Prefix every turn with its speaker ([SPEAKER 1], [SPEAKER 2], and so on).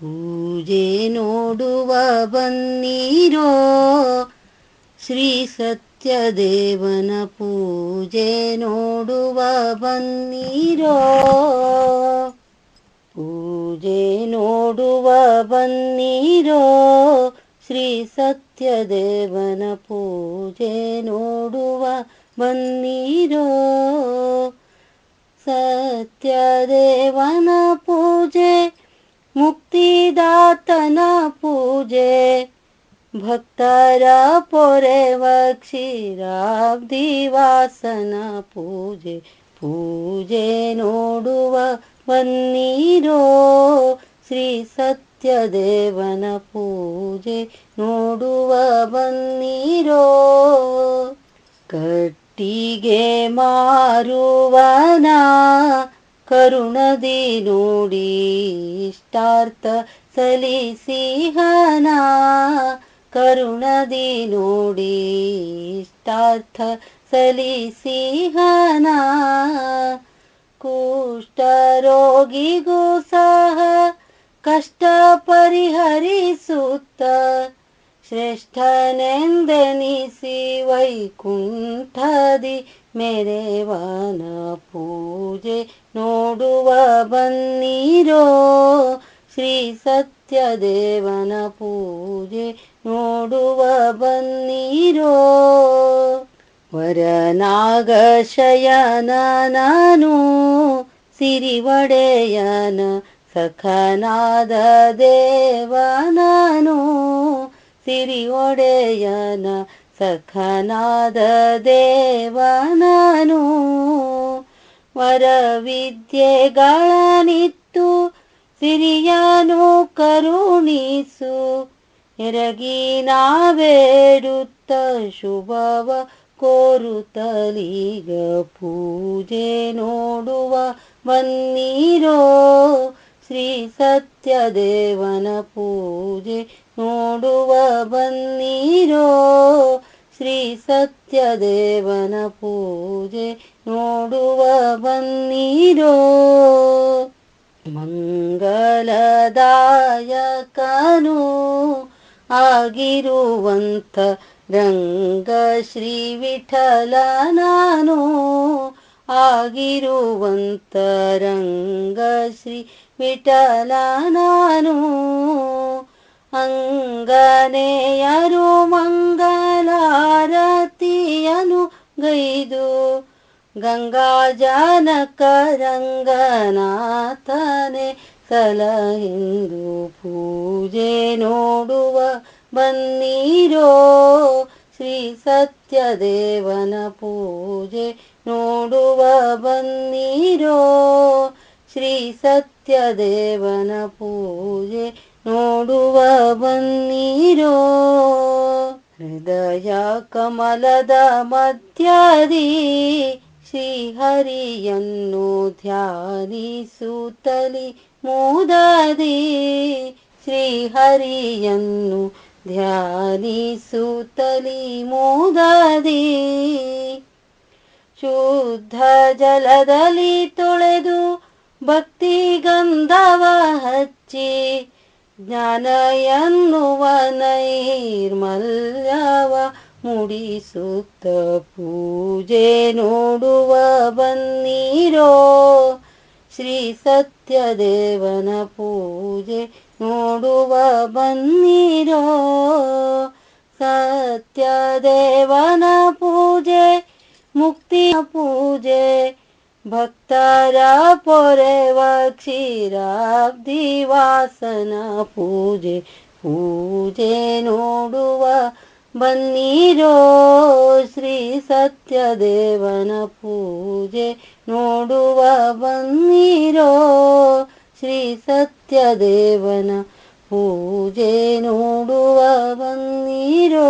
[SPEAKER 1] ಪೂಜೆ ನೋಡುವ ಬನ್ನೀರೋ ಶ್ರೀ ಸತ್ಯದೇವನ ಪೂಜೆ ನೋಡುವ ಬನ್ನೀರೋ ಪೂಜೆ ನೋಡುವ ಬನ್ನೀರೋ ಶ್ರೀ ಸತ್ಯದೇವನ ಪೂಜೆ ನೋಡುವ ಬನ್ನೀರೋ ಸತ್ಯದೇವನ ಪೂಜೆ ಮುಕ್ತಿದಾತನ ಪೂಜೆ. ಭಕ್ತರ ಪೊರೆವ ಕ್ಷೀರಾಬ್ದಿವಾಸನ ಪೂಜೆ. ಪೂಜೆ ನೋಡುವ ಬನ್ನೀರೋ ಶ್ರೀ ಸತ್ಯದೇವನ ಪೂಜೆ ನೋಡುವ ಬನ್ನೀರೋ ಕಟ್ಟಿಗೆ ಮಾರುವನ ಕರುಣದಿ ನೋಡಿ ಇಷ್ಟಾರ್ಥ ಸಲಿಸಿಹನ ಕರುಣದಿ ನೋಡಿ ಇಷ್ಟಾರ್ಥ ಸಲಿಸಿಹನ ಕುಷ್ಠರೋಗಿಗೂ ಸಹ ಕಷ್ಟ ಪರಿಹರಿಸುತ್ತ ಶ್ರೇಷ್ಠನೆಂದೆನಿಸಿ ವೈಕುಂಠದಿ ಮೆರೆವನ ಪೂಜೆ ನೋಡುವ ಬನ್ನೀರೋ ಶ್ರೀ ಸತ್ಯದೇವನ ಪೂಜೆ ನೋಡುವ ಬನ್ನೀರೋ ನಾನು ಸಿರಿವಡೆಯನ ಸಖನಾದ ದೇವ ನಾನು ಸಿರಿ ಒಡೆಯನ ಸಖನಾದ ದೇವನನು. ವರವಿದ್ಯೆಗಳನಿತ್ತು, ಸಿರಿಯನು ಕರುಣಿಸು, ಎರಗಿ ನಾವೇಡುತ್ತ ಶುಭವ ಕೋರುತ್ತಲೀಗ ಪೂಜೆ ನೋಡುವ ಬನ್ನೀರೋ ಶ್ರೀ ಸತ್ಯದೇವನ ಪೂಜೆ ನೋಡುವ ಬನ್ನೀರೋ ಶ್ರೀ ಸತ್ಯದೇವನ ಪೂಜೆ. ನೋಡುವ ಬನ್ನೀರೋ ಮಂಗಲದಾಯಕನು ಆಗಿರುವಂಥ ರಂಗ ಶ್ರೀ ವಿಠಲ ನಾನು ಆಗಿರುವಂತ ರಂಗ ಶ್ರೀ ವಿಠಲ ನಾನು ಅಂಗನೆಯರು ಮಂಗಲಾರತಿಯನು ಗೈದು. ಗಂಗಾ ಜನಕ ರಂಗನಾಥನೆ ಸಲಹಿಂದು ಪೂಜೆ ನೋಡುವ ಬನ್ನೀರೋ. ಶ್ರೀ ಸತ್ಯದೇವನ ಪೂಜೆ ನೋಡುವ ಬನ್ನೀರೋ. ಶ್ರೀ ಸತ್ಯದೇವನ ಪೂಜೆ ನೋಡುವ ಬನ್ನೀರೋ ಹೃದಯ ಕಮಲದ ಮಧ್ಯದಿ ಶ್ರೀಹರಿಯನ್ನು ಧ್ಯಾನಿಸುತ್ತಲಿ ಮೂದದಿ ಶ್ರೀಹರಿಯನ್ನು ಧ್ಯಾನಿಸುತ್ತಲಿ ಮೂದದಿ ಶುದ್ಧ ಜಲದಲ್ಲಿ ತೊಳೆದು ಭಕ್ತಿ ಗಂಧವ ಹಚ್ಚಿ ಜ್ಞಾನ ಎನ್ನುವ ನೈರ್ಮಲ್ಯವ ಮುಡಿಸುತ್ತ ಪೂಜೆ ನೋಡುವ ಬನ್ನೀರೋ ಶ್ರೀ ಸತ್ಯದೇವನ ಪೂಜೆ ನೋಡುವ ಬನ್ನೀರೋ ಸತ್ಯದೇವನ ಪೂಜೆ ಮುಕ್ತಿಯ ಪೂಜೆ ಭಕ್ತರ ಪೊರೆವ ಕ್ಷೀರಾಬ್ದಿವಾಸನ ಪೂಜೆ ಪೂಜೆ ನೋಡುವ ಬನ್ನೀರೋ ಶ್ರೀ ಸತ್ಯದೇವನ ಪೂಜೆ ನೋಡುವ ಬನ್ನೀರೋ ಶ್ರೀ ಸತ್ಯದೇವನ ಪೂಜೆ ನೋಡುವ ಬನ್ನೀರೋ